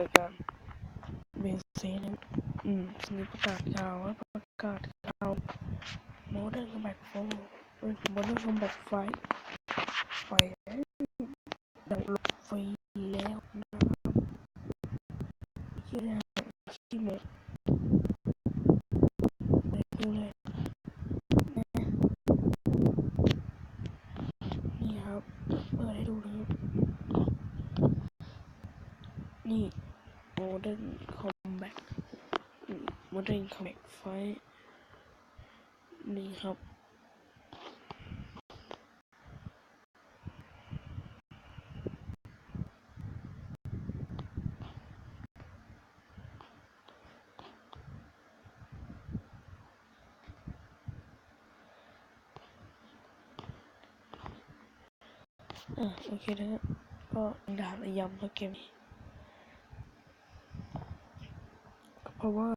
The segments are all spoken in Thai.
รายการเบสเซนอืมสนิประกาศข่าวว่าประกาศข่าวโมเดิร์นคัมแบ็กโฟเอ้ยโมเดิร์นคัมแบ็กไฟไฟดังลงไฟแล้วนะครับที่แรกที่หมดไปดูเลยนะนี่ครับเปิดให้ดูนะนี่ คอมแบ็กโมเดิร์นคอมแบ็กไฟนี่ครับ อะโอเคนะฮะก็ด่าระยำครับเกมนี้ก็ เพราะว่า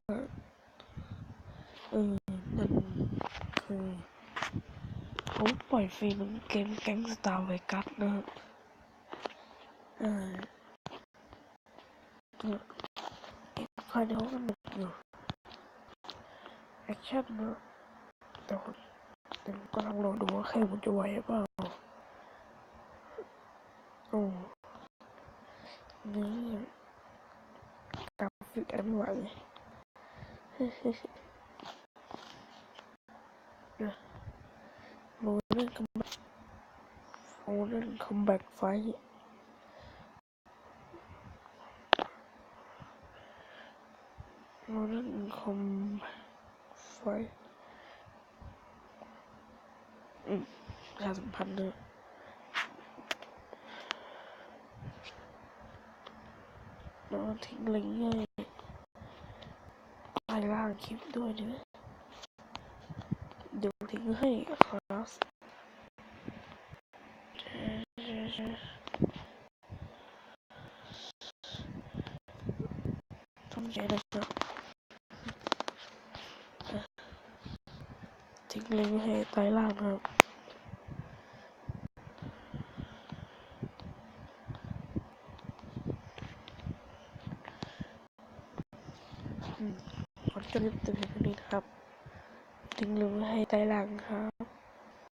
เออมันคือเขาปล่อยฟรีมันเกมแก๊งสตาร์เวกัสนะฮะอ่าก็เอ็กซ์พายเขาก็หนุกอยู่แอคชั่นเนอะแต่ว่าแต่ก็ลองรอดูว่าใครมันจะไหวหรือเปล่าโอ้นี่กราฟิกอะไรไม่ไหวเลย โมเดิร์นคัมแบ็กโมเดิร์นคัมแบ็กไฟโมเดิร์นคัมไฟอืมประชาสัมพันธ์เลยแล้วทิ้งลิงก์ให้ ล่างคลิปด้วยนะเดี๋ยวทิ้งให้ครับทำใจนะครับอะทิ้งลิงก์ให้ใต้ล่างครับ อืมขอจบเต็มๆนี้ครับทิ้งลุ้ให้ใต้ล่างครับ